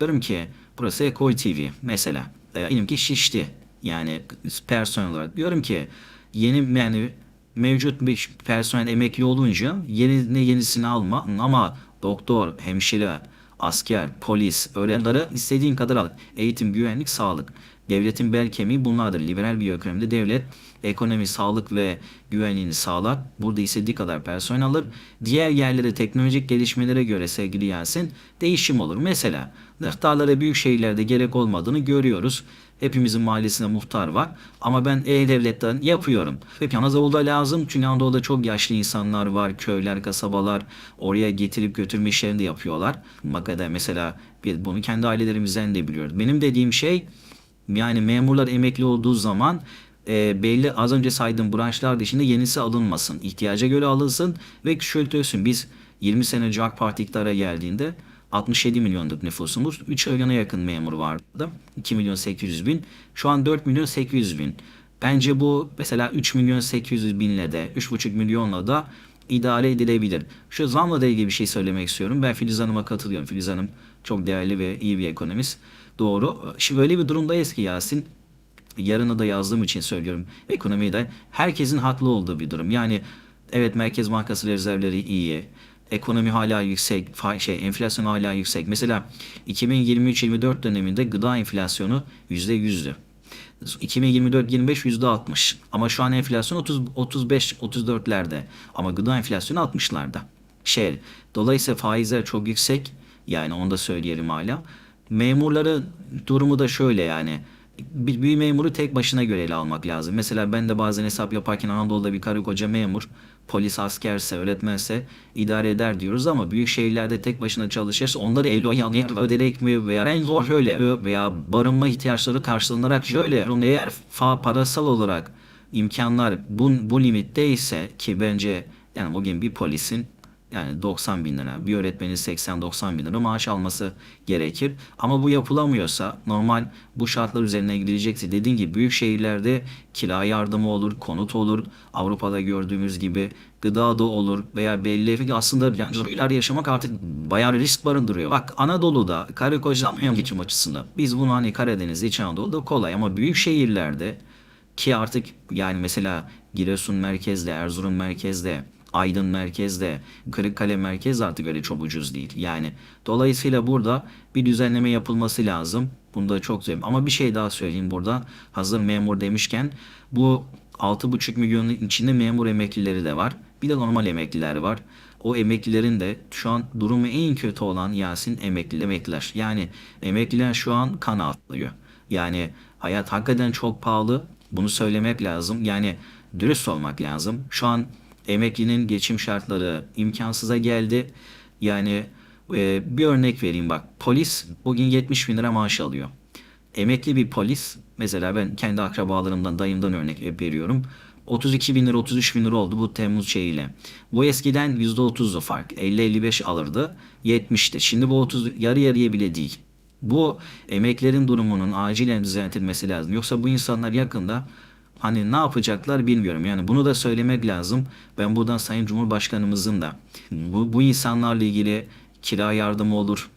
Diyorum ki burası Ekol TV mesela. E, diyelim ki şişti. Yani personel olarak. Diyorum ki yeni yani mevcut bir personel emekli olunca yeni ne yenisini alma ama doktor, hemşire, asker, polis, öğrencileri istediğin kadar al. Eğitim, güvenlik, sağlık. Devletin bel kemiği bunlardır. Liberal bir ekonomide devlet ekonomi, sağlık ve güvenliğini sağlar. Burada istediği kadar personel alır. Diğer yerlere teknolojik gelişmelere göre sevgili Yasin değişim olur. Mesela muhtarlara büyük şehirlerde gerek olmadığını görüyoruz. Hepimizin mahallesinde muhtar var. Ama ben E-Devlet'ten yapıyorum. Peki Anadolu'da lazım. Çünkü Anadolu'da çok yaşlı insanlar var. Köyler, kasabalar. Oraya getirip götürme işlerini de yapıyorlar. Bakada mesela bir, bunu kendi ailelerimizden de biliyoruz. Benim dediğim şey yani memurlar emekli olduğu zaman e, belli az önce saydığım branşlar dışında yenisi alınmasın. İhtiyaca göre alınsın ve küçültülsün. Biz 20 sene önce AK Parti iktidara geldiğinde 67 milyonduk nüfusumuz. 3 milyona yakın memur vardı. 2 milyon 800 bin. Şu an 4 milyon 800 bin. Bence bu mesela 3 milyon 800 binle de 3,5 milyonla da idare edilebilir. Şu zamla da ilgili bir şey söylemek istiyorum. Ben Filiz Hanım'a katılıyorum. Filiz Hanım çok değerli ve iyi bir ekonomist. Doğru. Şimdi böyle bir durumdayız ki Yasin yarını da yazdığım için söylüyorum. Ekonomiyi de herkesin haklı olduğu bir durum. Yani evet Merkez Bankası rezervleri iyi. Ekonomi hala yüksek, şey enflasyon hala yüksek. Mesela 2023-24 döneminde gıda enflasyonu %100'dü. 2024-25 %60. Ama şu an enflasyon 30 35 34'lerde. Ama gıda enflasyonu 60'larda. Şey, dolayısıyla faizler çok yüksek. Yani onu da söyleyelim hala. Memurların durumu da şöyle yani bir, bir memuru tek başına görevli almak lazım. Mesela ben de bazen hesap yaparken Anadolu'da bir karı koca memur, polis askerse, öğretmense idare eder diyoruz ama büyük şehirlerde tek başına çalışırsa onları el oyalayıp öderek mi veya en zor şöyle veya barınma ihtiyaçları karşılanarak şöyle eğer fa parasal olarak imkanlar bu, bu limitte ise ki bence yani bugün bir polisin yani 90 bin lira, bir öğretmenin 80-90 bin lira maaş alması gerekir. Ama bu yapılamıyorsa normal bu şartlar üzerine gidilecekse dediğim gibi büyük şehirlerde kira yardımı olur, konut olur. Avrupa'da gördüğümüz gibi gıda da olur veya belli aslında yani yaşamak artık bayağı risk barındırıyor. Bak Anadolu'da karı koca geçim açısından biz bunu hani Karadeniz, İç Anadolu'da kolay ama büyük şehirlerde ki artık yani mesela Giresun merkezde, Erzurum merkezde, Aydın merkezde, Kırıkkale merkez artık öyle çok ucuz değil. Yani dolayısıyla burada bir düzenleme yapılması lazım. Bunda çok zor. Ama bir şey daha söyleyeyim burada. Hazır memur demişken bu 6,5 milyonun içinde memur emeklileri de var. Bir de normal emekliler var. O emeklilerin de şu an durumu en kötü olan Yasin emekli emekliler. Yani emekliler şu an kan atlıyor. Yani hayat hakikaten çok pahalı. Bunu söylemek lazım. Yani dürüst olmak lazım. Şu an emeklinin geçim şartları imkansıza geldi. Yani e, bir örnek vereyim bak. Polis bugün 70 bin lira maaş alıyor. Emekli bir polis mesela ben kendi akrabalarımdan dayımdan örnek veriyorum. 32 bin lira 33 bin lira oldu bu Temmuz şeyiyle. Bu eskiden %30'du fark. 50-55 alırdı. 70'ti. Şimdi bu 30 yarı yarıya bile değil. Bu emeklerin durumunun acilen düzeltilmesi lazım. Yoksa bu insanlar yakında Hani ne yapacaklar bilmiyorum. Yani bunu da söylemek lazım. Ben buradan Sayın Cumhurbaşkanımızın da bu, bu insanlarla ilgili kira yardımı olur,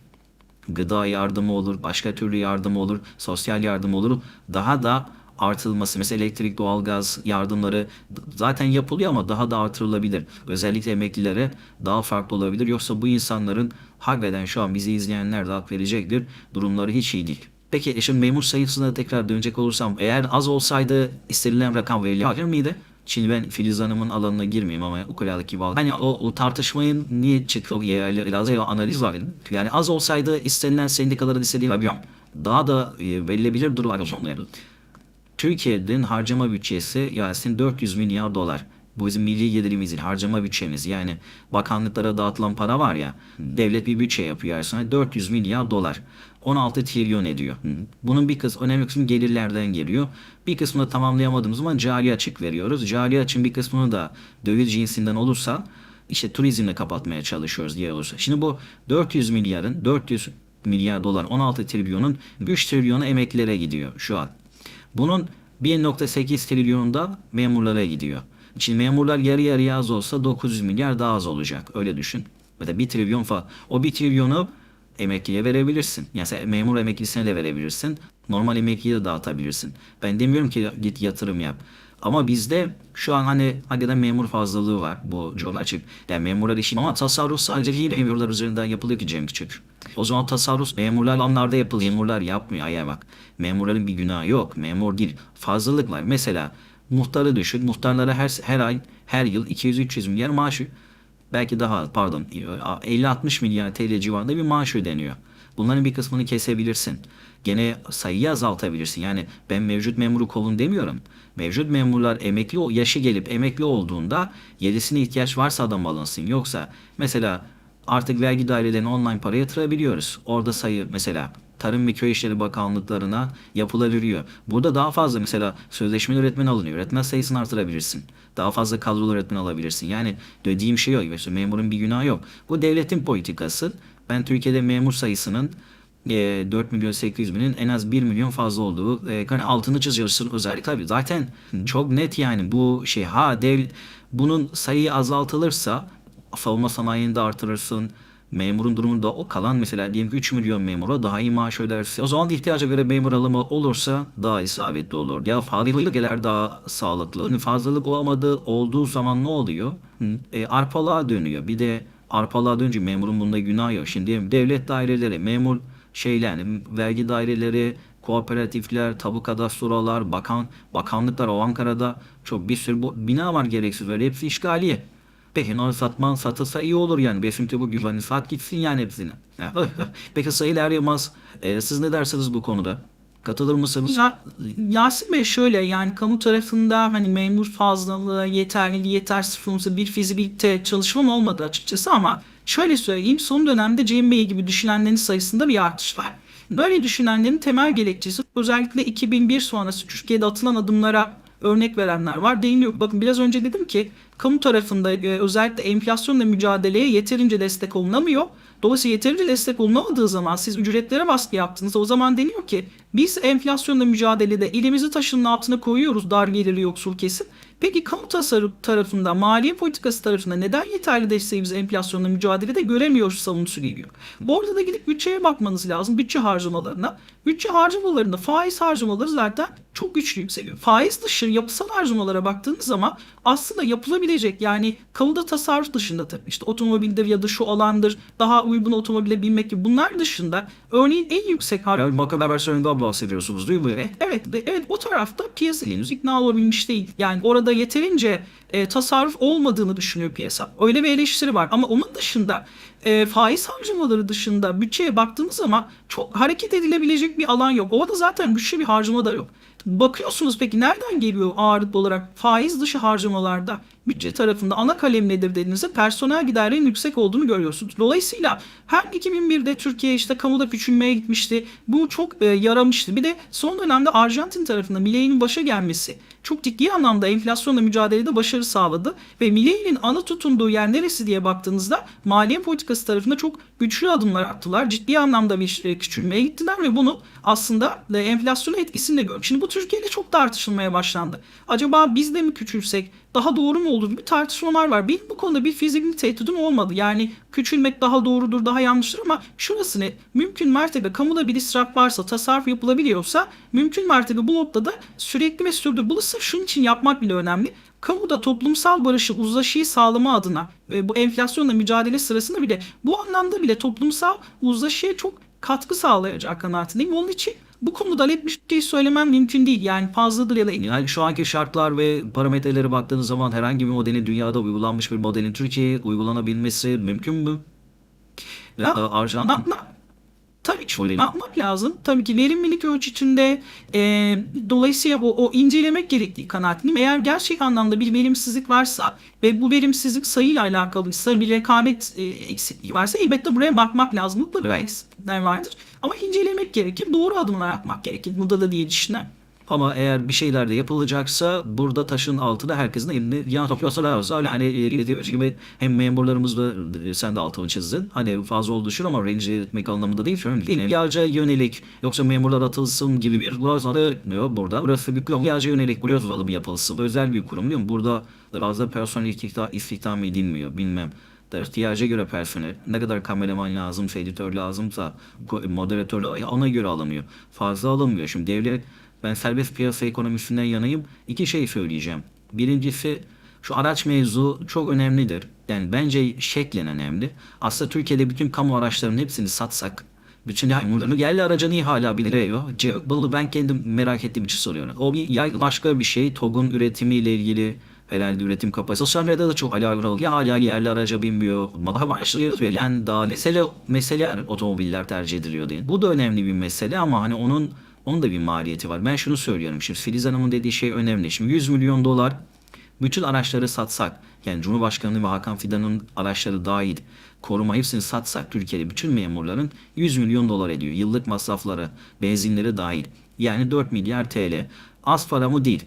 gıda yardımı olur, başka türlü yardım olur, sosyal yardım olur. Daha da artırılması. Mesela elektrik, doğalgaz yardımları zaten yapılıyor ama daha da artırılabilir. Özellikle emeklilere daha farklı olabilir. Yoksa bu insanların hakikaten şu an bizi izleyenler de hak verecektir. Durumları hiç iyi değil. Peki şimdi memur sayısına tekrar dönecek olursam eğer az olsaydı istenilen rakam verilir miydi? Şimdi ben Filiz Hanım'ın alanına girmeyeyim ama ukuladaki bağlı. Hani o, o tartışmayı niye çıktı? O yerli biraz analiz var. Yani az olsaydı istenilen sendikaların istediği bilmiyorum. Daha da e, verilebilir durumlar sonları. Türkiye'nin harcama bütçesi Yasin 400 milyar dolar. Bu bizim milli gelirimizin harcama bütçemiz. Yani bakanlıklara dağıtılan para var ya. Devlet bir bütçe yapıyor her sene 400 milyar dolar. 16 trilyon ediyor. Bunun bir kısmı önemli kısmı gelirlerden geliyor. Bir kısmını tamamlayamadığımız zaman cari açık veriyoruz. Cari açın bir kısmını da döviz cinsinden olursa işte turizmle kapatmaya çalışıyoruz diye olursa. Şimdi bu 400 milyarın 400 milyar dolar 16 trilyonun 3 trilyonu emeklilere gidiyor şu an. Bunun 1.8 trilyonu da memurlara gidiyor. Şimdi memurlar yarı yarıya az olsa 900 milyar daha az olacak. Öyle düşün. Ya da 1 trilyon falan. O 1 trilyonu emekliye verebilirsin. Yani sen memur emeklisine de verebilirsin. Normal emekliye de dağıtabilirsin. Ben demiyorum ki git yatırım yap. Ama bizde şu an hani hakikaten memur fazlalığı var bu çok açık. Yani memurlar işi ama tasarruf sadece değil memurlar üzerinden yapılıyor ki Cem Küçük. O zaman tasarruf memurlar alanlarda yapılıyor. Memurlar yapmıyor. Ay bak memurların bir günahı yok. Memur değil. Fazlalık var. Mesela muhtarı düşün. Muhtarlara her, her ay her yıl 200-300 milyar maaşı belki daha pardon 50-60 milyar TL civarında bir maaş ödeniyor. Bunların bir kısmını kesebilirsin. Gene sayıyı azaltabilirsin. Yani ben mevcut memuru kolun demiyorum. Mevcut memurlar emekli yaşı gelip emekli olduğunda yerisine ihtiyaç varsa adam alınsın. Yoksa mesela artık vergi dairelerine online para yatırabiliyoruz. Orada sayı mesela Tarım ve Köy İşleri Bakanlıklarına yapılabiliyor. Burada daha fazla mesela sözleşmeli öğretmen alınıyor. Öğretmen sayısını artırabilirsin. Daha fazla kadrolu öğretmen alabilirsin. Yani dediğim şey yok. Mesela memurun bir günahı yok. Bu devletin politikası. Ben Türkiye'de memur sayısının e, 4 milyon 800 binin en az 1 milyon fazla olduğu e, hani altını çiziyorsun özellikle tabii zaten çok net yani bu şey ha dev bunun sayıyı azaltılırsa savunma sanayini de artırırsın memurun durumunda o kalan mesela diyelim ki 3 milyon memura daha iyi maaş öderse o zaman ihtiyaca göre memur alımı olursa daha isabetli olur. Ya fazlalıklar daha sağlıklı. Hani Fazlalık olamadığı olduğu zaman ne oluyor? E, arpalığa dönüyor. Bir de arpalığa dönünce memurun bunda günah yok. Şimdi devlet daireleri, memur şeyler, yani vergi daireleri, kooperatifler, tabu kadastrolar, bakan, bakanlıklar o Ankara'da çok bir sürü bina var gereksiz böyle hepsi işgaliye. Peki onu satman satılsa iyi olur yani. Besim bu güvenli sat gitsin yani hepsine. Ya, Peki Sayın Er Yılmaz, e, siz ne dersiniz bu konuda? Katılır mısınız? Ya, Yasin Bey şöyle yani kamu tarafında hani memur fazlalığı, yeterli, yetersiz konusu bir fizibilite çalışmam olmadı açıkçası ama şöyle söyleyeyim son dönemde Cem Bey gibi düşünenlerin sayısında bir artış var. Böyle düşünenlerin temel gerekçesi özellikle 2001 sonrası Türkiye'de atılan adımlara örnek verenler var. Değiniyor. Bakın biraz önce dedim ki kamu tarafında e, özellikle enflasyonla mücadeleye yeterince destek olunamıyor. Dolayısıyla yeterince destek olunamadığı zaman siz ücretlere baskı yaptınız. O zaman deniyor ki biz enflasyonla mücadelede elimizi taşın altına koyuyoruz dar gelirli yoksul kesim. Peki kamu tasarruf tarafında, maliye politikası tarafında neden yeterli desteği biz enflasyonla mücadelede göremiyoruz savunusu geliyor. Bu arada da gidip bütçeye bakmanız lazım. Bütçe harcamalarına. Bütçe harcamalarında faiz harcamaları zaten çok güçlü yükseliyor. Faiz dışı yapısal harcamalara baktığınız zaman aslında yapılabilecek yani kamuda tasarruf dışında tabii işte otomobildir ya da şu alandır daha uygun otomobile binmek gibi bunlar dışında örneğin en yüksek harcama Yani makale versiyonundan bahsediyorsunuz değil mi? Evet, evet, o tarafta piyasa henüz ikna olabilmiş değil. Yani orada yeterince e, tasarruf olmadığını düşünüyor piyasa. Öyle bir eleştiri var ama onun dışında e, faiz harcamaları dışında bütçeye baktığımız zaman çok hareket edilebilecek bir alan yok. Orada zaten güçlü bir harcama da yok. Bakıyorsunuz peki nereden geliyor ağırlıklı olarak faiz dışı harcamalarda bütçe tarafında ana kalem nedir dediğinizde personel giderlerinin yüksek olduğunu görüyorsunuz. Dolayısıyla her 2001'de Türkiye işte kamuda küçülmeye gitmişti. Bu çok e, yaramıştı. Bir de son dönemde Arjantin tarafında Milei'nin başa gelmesi çok ciddi anlamda enflasyonla mücadelede başarı sağladı. Ve Milei'nin ana tutunduğu yer neresi diye baktığınızda maliye politikası tarafında çok güçlü adımlar attılar. Ciddi anlamda bir e, küçülmeye gittiler ve bunu aslında e, enflasyona etkisini de gördük. Şimdi bu Türkiye'de çok tartışılmaya başlandı. Acaba biz de mi küçülsek daha doğru mu olur? Bir tartışmalar var. Benim bu konuda bir fizibilite etüdüm olmadı. Yani küçülmek daha doğrudur, daha yanlıştır ama şurası ne? Mümkün mertebe kamuda bir israf varsa, tasarruf yapılabiliyorsa mümkün mertebe bu noktada sürekli ve sürdürülebilir. Sırf şunun için yapmak bile önemli. Kamuda toplumsal barışı, uzlaşıyı sağlama adına ve bu enflasyonla mücadele sırasında bile bu anlamda bile toplumsal uzlaşıya çok katkı sağlayacak kanaatindeyim. Onun için bu konuda net bir şey söylemem mümkün değil. Yani fazladır ya da Yani şu anki şartlar ve parametrelere baktığınız zaman herhangi bir modelin dünyada uygulanmış bir modelin Türkiye'ye uygulanabilmesi mümkün mü? Ya, Arjantin Yapma. Tabii ki Şöyle- yapmak lazım. Tabii ki verimlilik ölçütünde e, dolayısıyla o, o incelemek gerektiği kanaatindeyim. Eğer gerçek anlamda bir verimsizlik varsa ve bu verimsizlik sayıyla alakalıysa bir rekabet e, eksikliği varsa elbette buraya bakmak lazım. Mutlaka eksiklikler vardır. Ama incelemek gerekir. Doğru adımlar atmak gerekir. Burada da diye düşünüyorum. Ama eğer bir şeyler de yapılacaksa burada taşın altına herkesin elini yan topluyorsa lazım. Öyle hani e, dediğimiz gibi hem memurlarımız da e, sen de altını çizdin. Hani fazla oldu düşün ama rencide etmek anlamında değil. Şöyle değil. İhtiyaca yönelik yoksa memurlar atılsın gibi bir lazada yok burada. Burası bir kurum. İhtiyaca yönelik buraya alım yapılsın. Özel bir kurum değil mi? Burada fazla personel istihdam, istihdam edilmiyor. Bilmem. ihtiyaca göre personel, ne kadar kameraman lazımsa, editör lazımsa, moderatör ona göre alınıyor. Fazla alınmıyor. Şimdi devlet, ben serbest piyasa ekonomisinden yanayım. İki şey söyleyeceğim. Birincisi şu araç mevzu çok önemlidir. Yani bence şeklen önemli. Aslında Türkiye'de bütün kamu araçlarının hepsini satsak, bütün yağmurlarını yerli aracını hala biliyor. Bunu ben kendim merak ettiğim için soruyorum. O bir ya başka bir şey. TOG'un üretimiyle ilgili herhalde üretim kapasitesi. Sosyal medyada da çok alakalı. Ya hala yerli araca binmiyor. Daha başlıyor. Yani daha mesele, mesele otomobiller tercih ediliyor diye. Bu da önemli bir mesele ama hani onun onun da bir maliyeti var. Ben şunu söylüyorum. Şimdi Filiz Hanım'ın dediği şey önemli. Şimdi 100 milyon dolar bütün araçları satsak yani Cumhurbaşkanı ve Hakan Fidan'ın araçları dahil koruma hepsini satsak Türkiye'de bütün memurların 100 milyon dolar ediyor. Yıllık masrafları, benzinleri dahil. Yani 4 milyar TL. Az para mı değil.